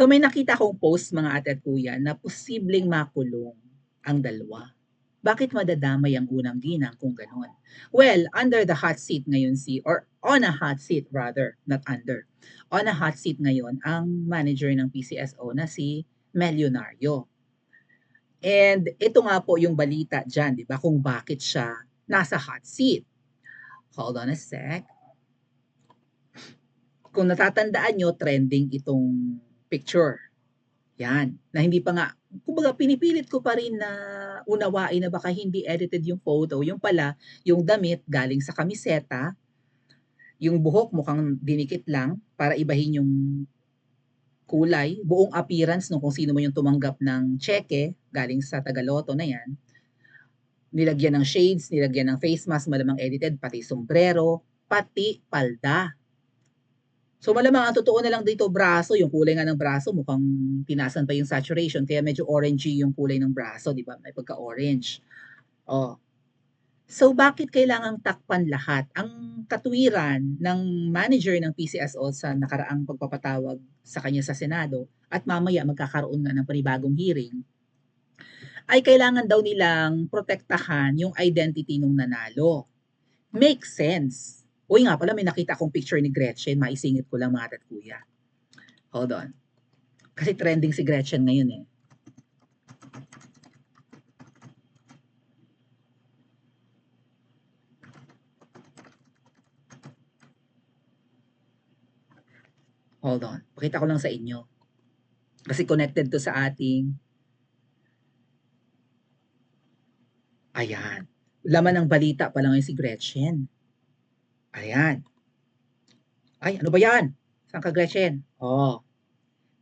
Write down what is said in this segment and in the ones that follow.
So may nakita akong post mga ate at kuya na posibleng makulong ang dalawa. Bakit madadamay ang unang ginang kung ganon? Well, under the hot seat ngayon si, or on a hot seat rather, not under. On a hot seat ngayon ang manager ng PCSO na si Melionario. And ito nga po yung balita dyan, di ba? Kung bakit siya nasa hot seat. Hold on a sec. Kung natatandaan nyo, trending itong picture. Yan. Na hindi pa nga, kumbaga pinipilit ko pa rin na unawain na baka hindi edited yung photo. Yung pala, yung damit galing sa kamiseta, yung buhok mukhang dinikit lang para ibahin yung kulay, buong appearance no kung sino mo yung tumanggap ng cheque galing sa Tagaloto na yan. Nilagyan ng shades, nilagyan ng face mask, malamang edited, pati sombrero, pati palda. So malamang ang totoo na lang dito braso, yung kulay nga ng braso mukhang tinasan pa yung saturation kaya medyo orangey yung kulay ng braso, di ba? May pagka-orange. Oh. So bakit kailangang takpan lahat? Ang katwiran ng manager ng PCSO sa nakaraang pagpapatawag sa kanya sa Senado at mamaya magkakaroon nga ng panibagong hearing ay kailangan daw nilang protektahan yung identity nung nanalo. Makes sense. Uy nga pala, may nakita akong picture ni Gretchen. Maisingit ko lang mga at kuya. Hold on. Kasi trending si Gretchen ngayon eh. Hold on. Pakita ko lang sa inyo. Kasi connected to sa ating Ayan. Laman ng balita pa lang ngayon si Gretchen. Ayan. Ay, ano ba yan? Saan ka, Gretchen? Oh.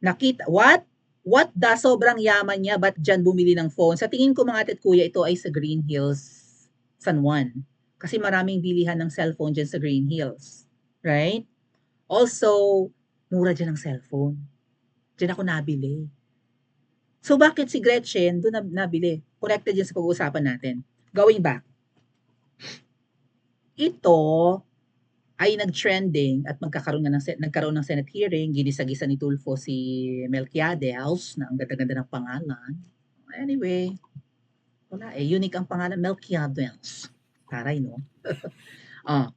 Nakita, what? What the sobrang yaman niya, ba't dyan bumili ng phone? Sa tingin ko mga atit kuya, ito ay sa Green Hills, San Juan. Kasi maraming bilihan ng cellphone dyan sa Green Hills. Right? Also, mura dyan ang cellphone. Dyan ako nabili. So, bakit si Gretchen doon na, nabili? Connected yan sa pag-uusapan natin. Going back. Ito ay nag-trending at magkakaroon nga ng, nagkaroon ng Senate hearing, ginisagisa ni Tulfo si Melquiades, na ang ganda-ganda ng pangalan. Anyway, wala eh, unique ang pangalan, Melquiades. Taray, no? ah,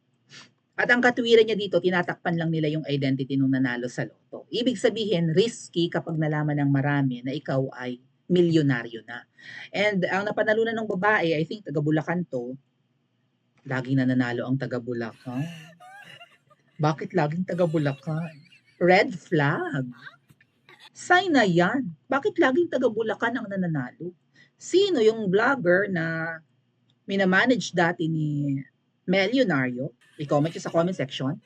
at ang katwiran niya dito, tinatakpan lang nila yung identity nung nanalo sa loto. Ibig sabihin, risky kapag nalaman ng marami na ikaw ay milyonaryo na. And ang napanalunan ng babae, I think taga Bulacan to, laging nananalo ang taga Bulacan. Bakit laging taga Bulacan? Red flag. Sign na yan. Bakit laging taga Bulacan ang nananalo? Sino yung vlogger na minamanage dati ni Melionario? I-comment sa comment section.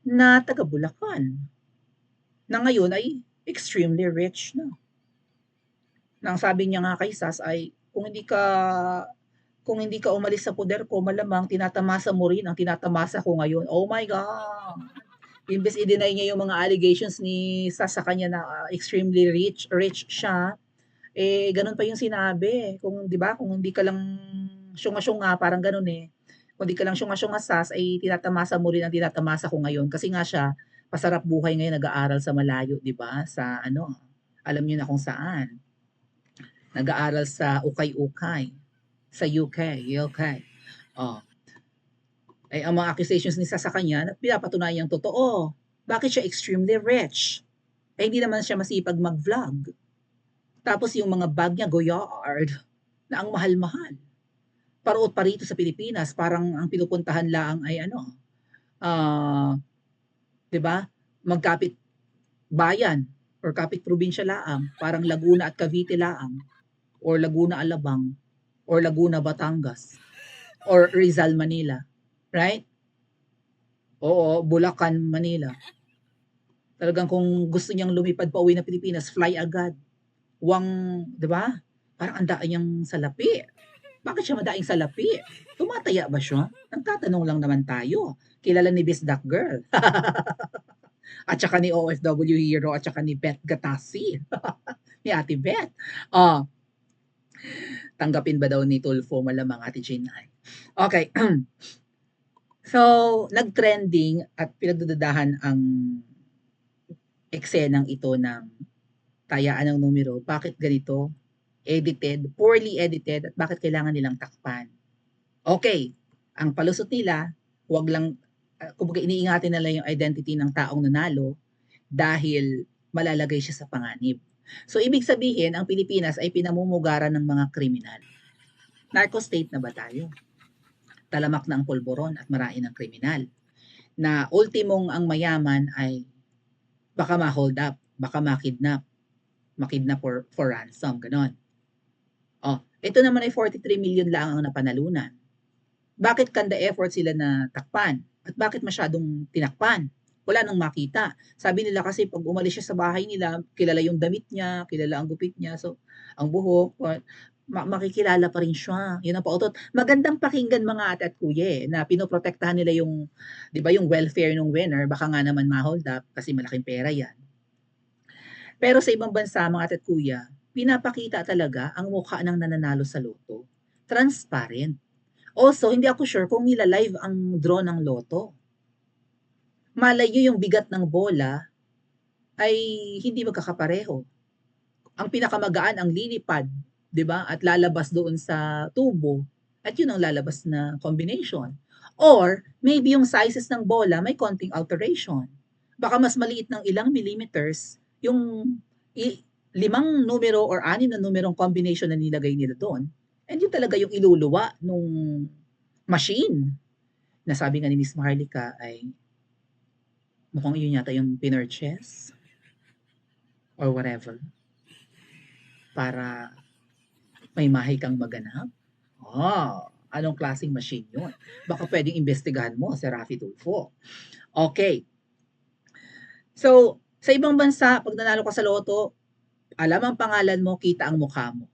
Na taga Bulacan. Na ngayon ay extremely rich na. Nang sabi niya nga kay Sas ay kung hindi ka kung hindi ka umalis sa poder ko, malamang tinatamasa mo rin ang tinatamasa ko ngayon. Oh my God! Imbes i-deny niya yung mga allegations ni Sas sa kanya na uh, extremely rich, rich siya, eh, ganun pa yung sinabi. Kung, di ba, kung hindi ka lang syunga-syunga, parang ganun eh. Kung hindi ka lang syunga-syunga Sas, ay tinatamasa mo rin ang tinatamasa ko ngayon. Kasi nga siya, pasarap buhay ngayon, nag-aaral sa malayo, di ba? Sa ano, alam niyo na kung saan. Nag-aaral sa Ukay-Ukay sa UK, UK. Oh. Ay ang mga accusations ni sa kanya na pinapatunayang totoo. Bakit siya extremely rich? Eh hindi naman siya masipag mag-vlog. Tapos yung mga bag niya, Goyard, na ang mahal-mahal. Paruot pa rito sa Pilipinas, parang ang pinupuntahan lang ay ano, uh, 'di ba? Magkapit bayan or kapit probinsya laang, parang Laguna at Cavite laang or Laguna Alabang or Laguna, Batangas, or Rizal, Manila. Right? Oo, Bulacan, Manila. Talagang kung gusto niyang lumipad pa uwi na Pilipinas, fly agad. Wang, di ba? Parang ang daan niyang salapi. Bakit siya madaing salapi? Tumataya ba siya? Nagtatanong lang naman tayo. Kilala ni Miss Duck Girl. at saka ni OFW Hero at saka ni Beth Gatasi. ni Ate Beth. Uh, tanggapin ba daw ni Tulfo malamang Ate Jane ay. Okay. so, nag-trending at pinagdudadahan ang eksenang ito ng tayaan ng numero, bakit ganito? Edited, poorly edited, at bakit kailangan nilang takpan? Okay, ang palusot nila, wag lang, uh, kumbaga iniingatan nila yung identity ng taong nanalo dahil malalagay siya sa panganib. So, ibig sabihin, ang Pilipinas ay pinamumugaran ng mga kriminal. Narco state na ba tayo? Talamak na ang pulboron at marain ang kriminal. Na ultimong ang mayaman ay baka ma-hold up, baka makidnap, makidnap for, for ransom, ganon. Oh, ito naman ay 43 million lang ang napanalunan. Bakit kanda effort sila na takpan? At bakit masyadong tinakpan? Wala nang makita. Sabi nila kasi pag umalis siya sa bahay nila, kilala yung damit niya, kilala ang gupit niya, so ang buhok, ma- makikilala pa rin siya. Yun ang pautot. Magandang pakinggan mga ate at kuya eh, na pinoprotektahan nila yung, di ba, yung welfare ng winner, baka nga naman ma-hold up kasi malaking pera yan. Pero sa ibang bansa, mga ate at kuya, pinapakita talaga ang mukha ng nananalo sa loto. Transparent. Also, hindi ako sure kung nila live ang draw ng loto malayo yung bigat ng bola ay hindi magkakapareho. Ang pinakamagaan ang lilipad, 'di ba? At lalabas doon sa tubo at yun ang lalabas na combination. Or maybe yung sizes ng bola may konting alteration. Baka mas maliit ng ilang millimeters yung limang numero or anim na numerong combination na nilagay nila doon. And yun talaga yung iluluwa nung machine na sabi nga ni Miss Maharlika ay Mukhang yun yata yung pinurchase or whatever para may mahay kang maganap. Oh, anong klaseng machine yun? Baka pwedeng investigahan mo si Rafi Tulfo. Okay. So, sa ibang bansa, pag nanalo ka sa loto, alam ang pangalan mo, kita ang mukha mo.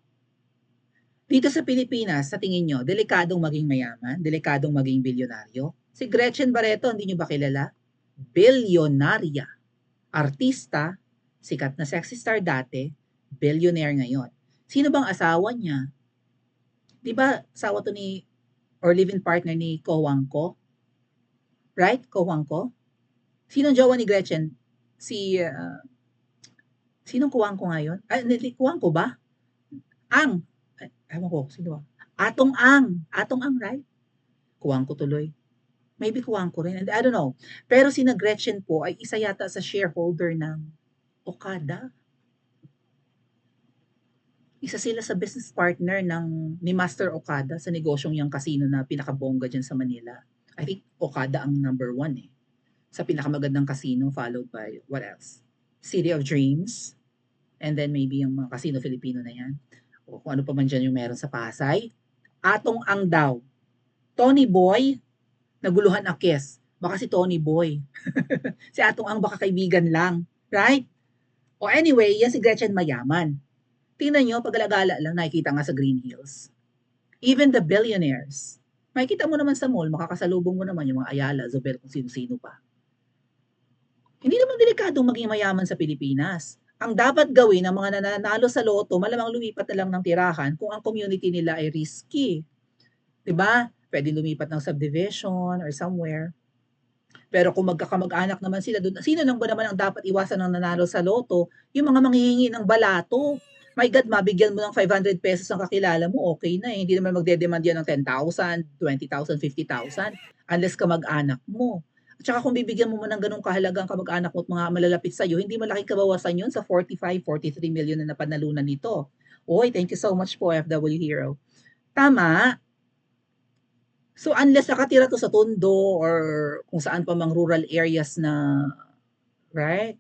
Dito sa Pilipinas, sa tingin nyo, delikadong maging mayaman, delikadong maging bilyonaryo. Si Gretchen Barreto, hindi nyo ba kilala? Bilyonarya. Artista, sikat na sexy star dati, billionaire ngayon. Sino bang asawa niya? 'Di ba asawa to ni or live-in partner ni Kowangko? Right? Kowangko? Sino jowa ni Gretchen? Si uh, Sinong Kowangko ngayon? Ah, ni Kowangko ba? Ang. Ay, ewan ko, sino ba? Atong Ang. Atong Ang, right? Kuwangko tuloy. Maybe kuwang ko rin. And I don't know. Pero si na Gretchen po ay isa yata sa shareholder ng Okada. Isa sila sa business partner ng ni Master Okada sa negosyong yung casino na pinakabongga dyan sa Manila. I think Okada ang number one eh. Sa pinakamagandang casino followed by what else? City of Dreams. And then maybe yung mga casino Filipino na yan. O kung ano pa man dyan yung meron sa Pasay. Atong ang daw. Tony Boy, naguluhan a kiss. Baka si Tony Boy. si Atong Ang baka kaibigan lang. Right? O anyway, yan si Gretchen Mayaman. Tingnan nyo, pag-alagala lang, nakikita nga sa Green Hills. Even the billionaires. Makikita mo naman sa mall, makakasalubong mo naman yung mga Ayala, Zobel, kung sino-sino pa. Hindi naman delikadong maging mayaman sa Pilipinas. Ang dapat gawin ng mga nananalo sa loto, malamang lumipat na lang ng tirahan kung ang community nila ay risky. 'Di ba? Pwede lumipat ng subdivision or somewhere. Pero kung magkakamag-anak naman sila doon, sino nang ba naman ang dapat iwasan ng nanalo sa loto? Yung mga manghihingi ng balato. My God, mabigyan mo ng 500 pesos ang kakilala mo, okay na eh. Hindi naman magde-demand yan ng 10,000, 20,000, 50,000 unless kamag-anak mo. At saka kung bibigyan mo mo ng ganong kahalagang kamag-anak mo at mga malalapit sa'yo, hindi malaking kabawasan yun sa 45, 43 million na napanalunan nito. Oy, thank you so much po, FW Hero. Tama, So unless nakatira to sa Tondo or kung saan pa mang rural areas na right?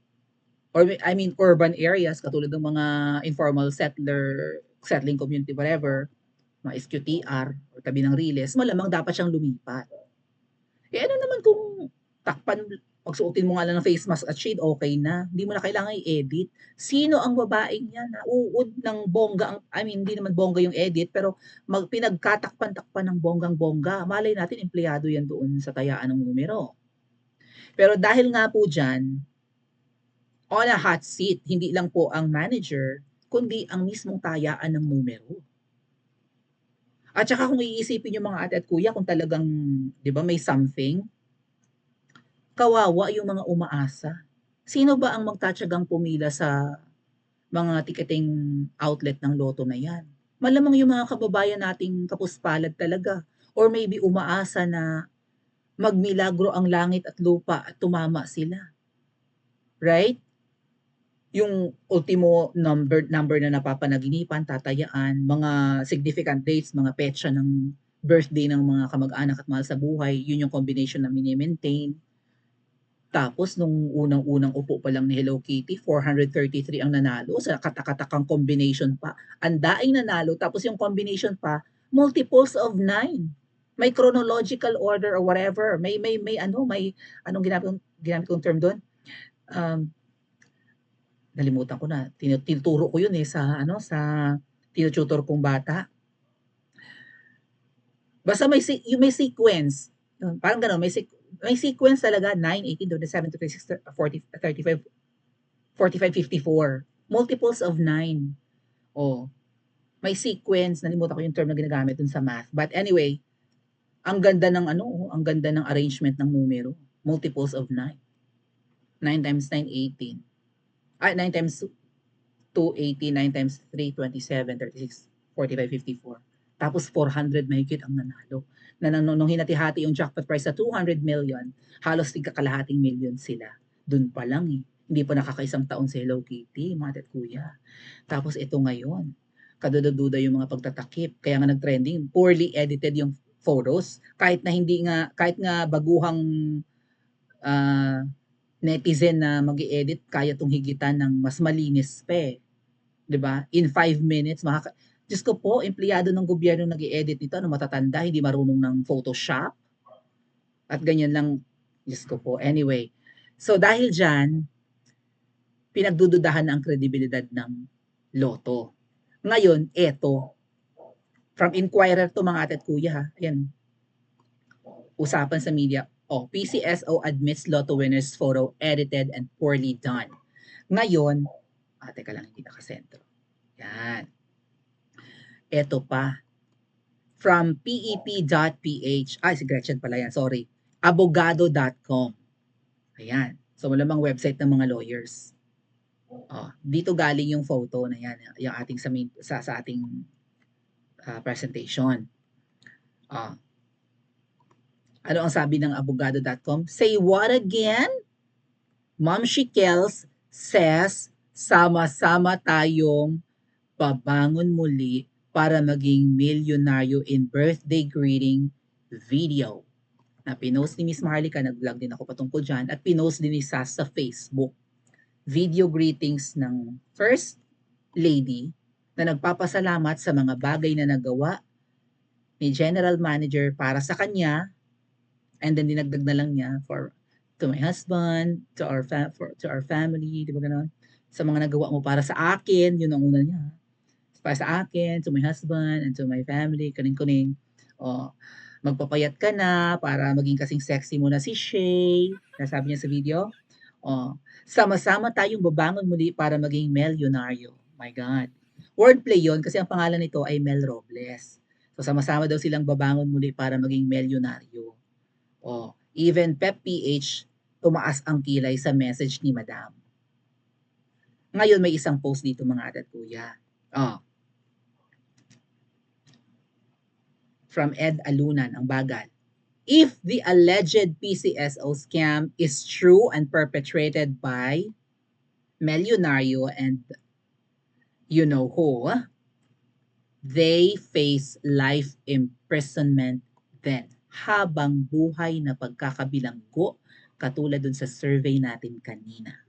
Or I mean urban areas katulad ng mga informal settler settling community whatever, mga SQTR or tabi ng Riles, malamang dapat siyang lumipat. Eh ano naman kung takpan pagsuotin mo nga lang ng face mask at shade, okay na. Hindi mo na kailangan i-edit. Sino ang babaeng yan na uud ng bongga? Ang, I mean, hindi naman bongga yung edit, pero mag, pinagkatakpan-takpan ng bonggang-bongga. Malay natin, empleyado yan doon sa tayaan ng numero. Pero dahil nga po dyan, on a hot seat, hindi lang po ang manager, kundi ang mismong tayaan ng numero. At saka kung iisipin yung mga ate at kuya, kung talagang, di ba, may something, kawawa yung mga umaasa. Sino ba ang magtatiyagang pumila sa mga ticketing outlet ng lotto na 'yan? Malamang yung mga kababayan nating kapuspalad talaga or maybe umaasa na magmilagro ang langit at lupa at tumama sila. Right? Yung ultimo number number na napapanaginipan, tatayaan, mga significant dates, mga petsa ng birthday ng mga kamag-anak at mahal sa buhay, yun yung combination na mini-maintain. Tapos nung unang-unang upo pa lang ni Hello Kitty, 433 ang nanalo sa katakatakang combination pa. Ang daing nanalo tapos yung combination pa, multiples of 9. May chronological order or whatever. May may may ano, may anong ginamit kong ginamit kong term doon? Um, nalimutan ko na. Tinu tinuturo ko yun, eh, sa ano, sa tinu-tutor kong bata. Basta may yung may sequence, parang gano'n, may may sequence talaga 9, 18, 27, 26, 40, 35, 45, 54. Multiples of 9. Oh, may sequence, nalimutan ko yung term na ginagamit dun sa math. But anyway, ang ganda ng ano, ang ganda ng arrangement ng numero. Multiples of 9. 9 times 9, 18. Ay, 9 times 2, 80. 9 times 3, 27, 36, 45, 54. Tapos 400 mahigit ang nanalo. Na nung, nung hinati-hati yung jackpot price sa 200 million, halos tigka kalahating million sila. Doon pa lang eh. Hindi pa nakakaisang taon si Hello Kitty, mga kuya. Tapos ito ngayon, kaduda-duda yung mga pagtatakip. Kaya nga nag-trending, poorly edited yung photos. Kahit na hindi nga, kahit nga baguhang uh, netizen na mag edit kaya tong higitan ng mas malinis pa eh. 'Di ba? In 5 minutes, makaka Diyos ko po, empleyado ng gobyerno nag edit nito, ano matatanda, hindi marunong ng Photoshop. At ganyan lang, Diyos ko po. Anyway, so dahil dyan, pinagdududahan ang kredibilidad ng loto. Ngayon, eto, from Inquirer to mga ate at kuya ha, ayan, usapan sa media, oh, PCSO admits lotto winners photo edited and poorly done. Ngayon, ah, teka lang, hindi nakasentro. Yan. Eto pa. From pep.ph. Ay, si Gretchen pala yan. Sorry. Abogado.com. Ayan. So, malamang website ng mga lawyers. Oh, dito galing yung photo na yan, yung ating sa main, sa, sa ating uh, presentation. Oh. Ano ang sabi ng abogado.com? Say what again? Ma'am Shikels says, sama-sama tayong babangon muli para maging milyonaryo in birthday greeting video. Na pinost ni Miss Maharlika, nag-vlog din ako patungkol dyan, at pinost din ni Sas sa Facebook. Video greetings ng First Lady na nagpapasalamat sa mga bagay na nagawa ni General Manager para sa kanya and then dinagdag na lang niya for to my husband, to our fa- for, to our family, di ba gano'n? Sa mga nagawa mo para sa akin, yun ang una niya para sa akin, to my husband, and to my family, kaning-kuning. O, magpapayat ka na para maging kasing sexy mo na si Shay. Nasabi niya sa video. O, sama-sama tayong babangon muli para maging milyonaryo. My God. Wordplay yon kasi ang pangalan nito ay Mel Robles. So, sama-sama daw silang babangon muli para maging milyonaryo. O, even Pep PH, tumaas ang kilay sa message ni Madam. Ngayon, may isang post dito mga adat kuya. Oh, from Ed Alunan, ang bagal. If the alleged PCSO scam is true and perpetrated by Melionario and you know who, they face life imprisonment then habang buhay na pagkakabilanggo katulad dun sa survey natin kanina.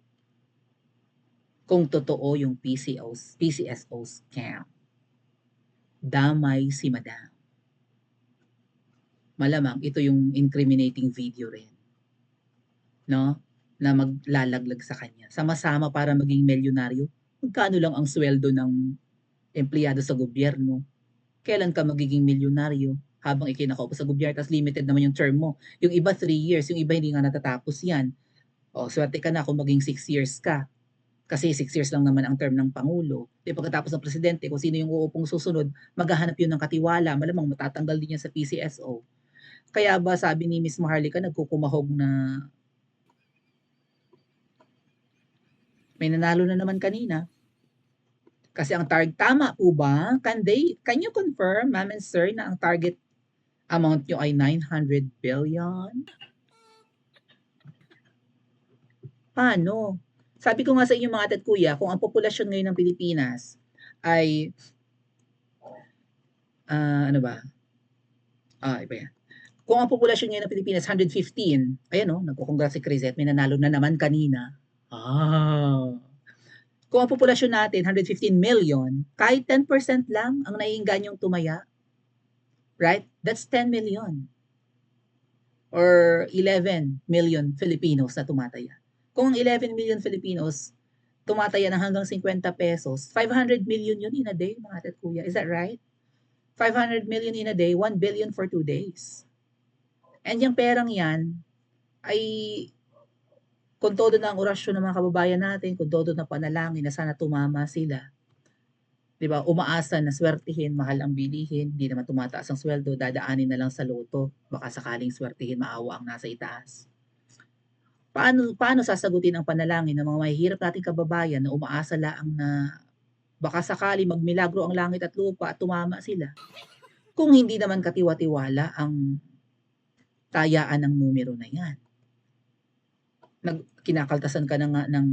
Kung totoo yung PCO, PCSO scam, damay si Madam malamang ito yung incriminating video rin. No? Na maglalaglag sa kanya. Sama-sama para maging milyonaryo. Magkano lang ang sweldo ng empleyado sa gobyerno? Kailan ka magiging milyonaryo? Habang ikinakaupo sa gobyerno, tapos limited naman yung term mo. Yung iba 3 years, yung iba hindi nga natatapos yan. O, swerte ka na kung maging 6 years ka. Kasi 6 years lang naman ang term ng Pangulo. Di pagkatapos ng Presidente, kung sino yung uupong susunod, maghahanap yun ng katiwala. Malamang matatanggal din yan sa PCSO. Kaya ba sabi ni Miss Maharlika nagkukumahog na May nanalo na naman kanina. Kasi ang target, tama po ba? Can they, can you confirm, ma'am and sir, na ang target amount nyo ay 900 billion? Paano? Sabi ko nga sa inyo mga ate at kuya, kung ang populasyon ngayon ng Pilipinas ay, ah, ano ba? Ah, iba yan. Kung ang populasyon ngayon ng Pilipinas 115, ayan o, nagkukongrats si Crisette, may nanalo na naman kanina. Ah. Kung ang populasyon natin 115 million, kahit 10% lang ang naiingganyong tumaya, right? That's 10 million. Or 11 million Filipinos na tumataya. Kung ang 11 million Filipinos tumataya ng hanggang 50 pesos, 500 million yun in a day, mga ate at kuya. Is that right? 500 million in a day, 1 billion for 2 days. And yung perang yan ay kung todo na ang orasyon ng mga kababayan natin, kung todo na panalangin na sana tumama sila. 'Di ba? Umaasa na swertihin, mahal ang bilihin, hindi naman tumataas ang sweldo, dadaanin na lang sa loto. Baka sakaling swertihin, maawa ang nasa itaas. Paano paano sasagutin ang panalangin ng mga mahihirap nating kababayan na umaasa laang na baka sakali magmilagro ang langit at lupa at tumama sila? Kung hindi naman katiwa-tiwala ang tayaan ng numero na yan. Nag, kinakaltasan ka nga ng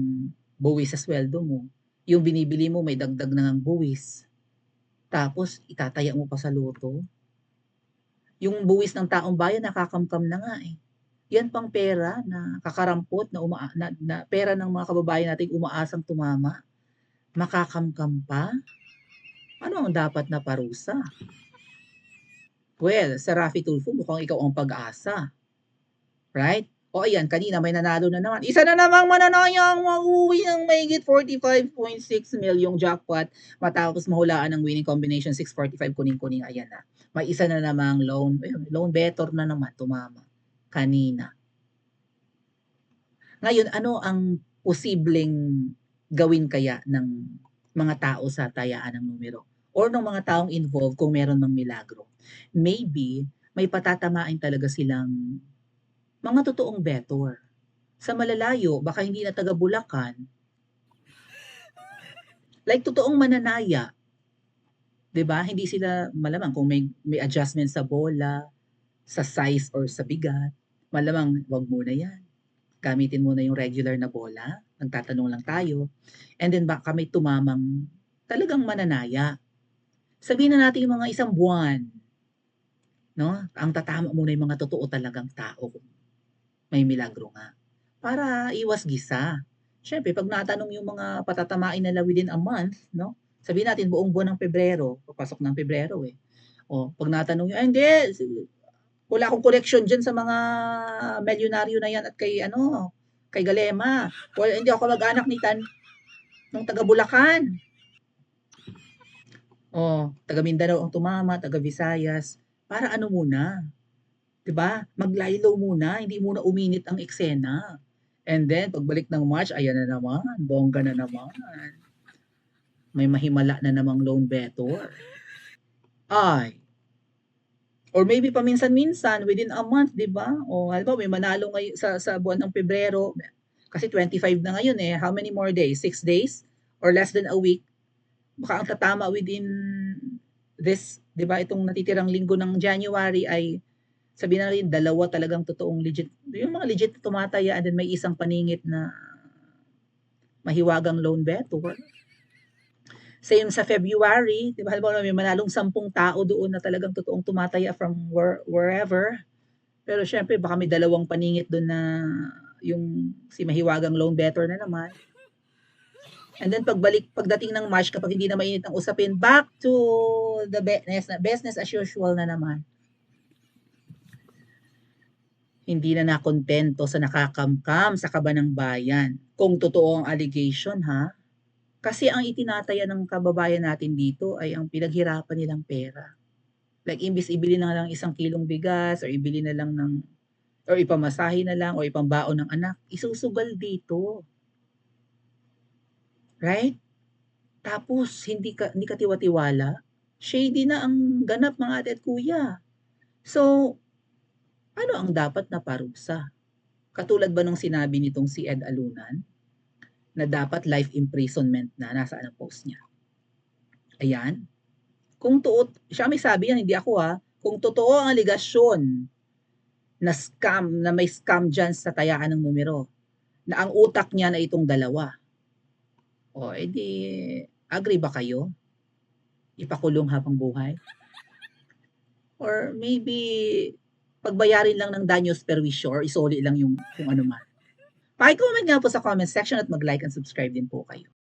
buwis sa sweldo mo. Yung binibili mo may dagdag na ng buwis. Tapos itataya mo pa sa loto. Yung buwis ng taong bayan nakakamkam na nga eh. Yan pang pera na kakarampot na, uma, na, na pera ng mga kababayan natin umaasang tumama. Makakamkam pa? Ano ang dapat na parusa? Well, sa Rafi Tulfo, mukhang ikaw ang pag-asa. Right? O ayan, kanina may nanalo na naman. Isa na namang mananayang mauwi ng mahigit 45.6 milyong jackpot matapos mahulaan ng winning combination 645 kuning-kuning. Ayan na. May isa na namang loan, ayun, loan better na naman tumama kanina. Ngayon, ano ang posibleng gawin kaya ng mga tao sa tayaan ng numero? Or ng mga taong involved kung meron ng milagro? maybe may patatamain talaga silang mga totoong betor. Sa malalayo, baka hindi na taga Bulacan. Like totoong mananaya. 'Di ba? Hindi sila malamang kung may may adjustment sa bola, sa size or sa bigat, malamang wag muna 'yan. Gamitin mo na yung regular na bola. Nagtatanong lang tayo. And then baka may tumamang talagang mananaya. Sabihin na natin yung mga isang buwan, no? Ang tatama muna yung mga totoo talagang tao may milagro nga. Para iwas gisa. Siyempre, pag natanong yung mga patatamain nila within a month, no? Sabihin natin buong buwan ng Pebrero, papasok ng Pebrero eh. O, pag natanong yung, ay hindi, wala akong connection dyan sa mga milyonaryo na yan at kay ano, kay Galema. Well, hindi ako mag-anak ni Tan nung taga Bulacan. Oh, taga Mindanao ang tumama, taga Visayas. Para ano muna? 'Di ba? Maglaylo muna, hindi muna uminit ang eksena. And then pagbalik ng March, ayan na naman, bongga na naman. May mahimala na namang loan better. Ay. Or maybe paminsan-minsan within a month, 'di ba? O halimbawa may manalo ngayon sa sa buwan ng Pebrero kasi 25 na ngayon eh. How many more days? 6 days or less than a week? Baka ang tatama within this, 'di ba, itong natitirang linggo ng January ay sabihin na rin dalawa talagang totoong legit. Yung mga legit na tumataya and then may isang paningit na mahiwagang loan better. Same sa February, 'di ba? Halimbawa may manalong sampung tao doon na talagang totoong tumataya from where, wherever. Pero syempre baka may dalawang paningit doon na yung si mahiwagang loan better na naman. And then pagbalik, pagdating ng March, kapag hindi na mainit ang usapin, back to the business, business as usual na naman. Hindi na nakontento sa nakakamkam sa kaba ng bayan. Kung totoo ang allegation ha, kasi ang itinataya ng kababayan natin dito ay ang pinaghirapan nilang pera. Like, imbis ibili na lang isang kilong bigas or ibili na lang ng or ipamasahe na lang o ipambaon ng anak, isusugal dito. Right? Tapos, hindi ka, hindi ka tiwa-tiwala. Shady na ang ganap mga ate at kuya. So, ano ang dapat na parusa? Katulad ba nung sinabi nitong si Ed Alunan? na dapat life imprisonment na. Nasaan ang post niya? Ayan. Kung tuot, siya may sabi yan, hindi ako ha. Kung totoo ang aligasyon na scam, na may scam dyan sa tayaan ng numero, na ang utak niya na itong dalawa. O, edi, agree ba kayo? Ipakulong habang buhay? Or maybe, pagbayarin lang ng danyos perwisyo or isoli lang yung kung ano man. Pakicomment nga po sa comment section at mag-like and subscribe din po kayo.